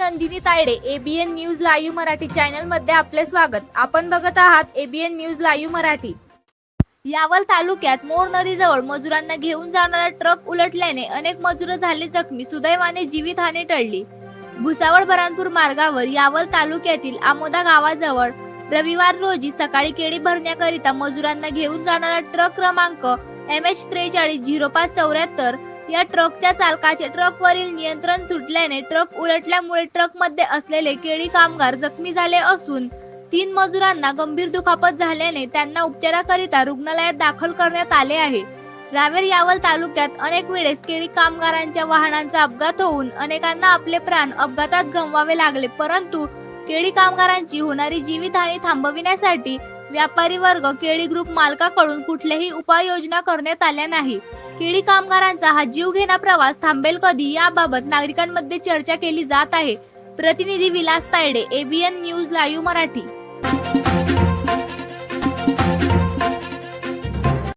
Nandini Tayade ABN News Live Marathi चॅनलमध्ये आपले स्वागत. आपण बघत आहात ABN News Live Marathi. Yawal तालुक्यात मोर नदीजवळ मजुरांना घेऊन जाणारा ट्रक उलटल्याने अनेक मजूर झाले जखमी. सुदैवाने जीवितहानी टळली. भुसावळ बरानपूर मार्गावर यावल तालुक्यातील आमोदा गावाजवळ रविवार रोजी सकाळी केळी भरण्याकरिता मजुरांना घेऊन जाणारा ट्रक क्रमांक एम एच त्रेचाळीस झिरो पाच चौऱ्याहत्तर या ट्रकच्या चालकाचे ट्रकवरील नियंत्रण सुटल्याने ट्रक उलटल्यामुळे ट्रकमध्ये असलेले केळी कामगार जखमी झाले असून तीन मजुरांना गंभीर दुखापत झाल्याने त्यांना उपचाराकरिता रुग्णालयात दाखल करण्यात आले आहे. रावेर यावल तालुक्यात अनेक वेळेस केळी कामगारांच्या वाहनांचा अपघात होऊन अनेकांना आपले प्राण अपघातात गमवावे लागले परंतु केळी कामगारांची होणारी जीवितहानी थांबविण्यासाठी व्यापारी वर्ग केळी ग्रुप मालकाकडून कुठल्याही उपाययोजना करण्यात आल्या नाही. केळी कामगारांचा हा जीवघेणा प्रवास थांबेल कधी याबाबत नागरिकांमध्ये चर्चा केली जात आहे. प्रतिनिधी Vilas Tayade ABN News Live Marathi.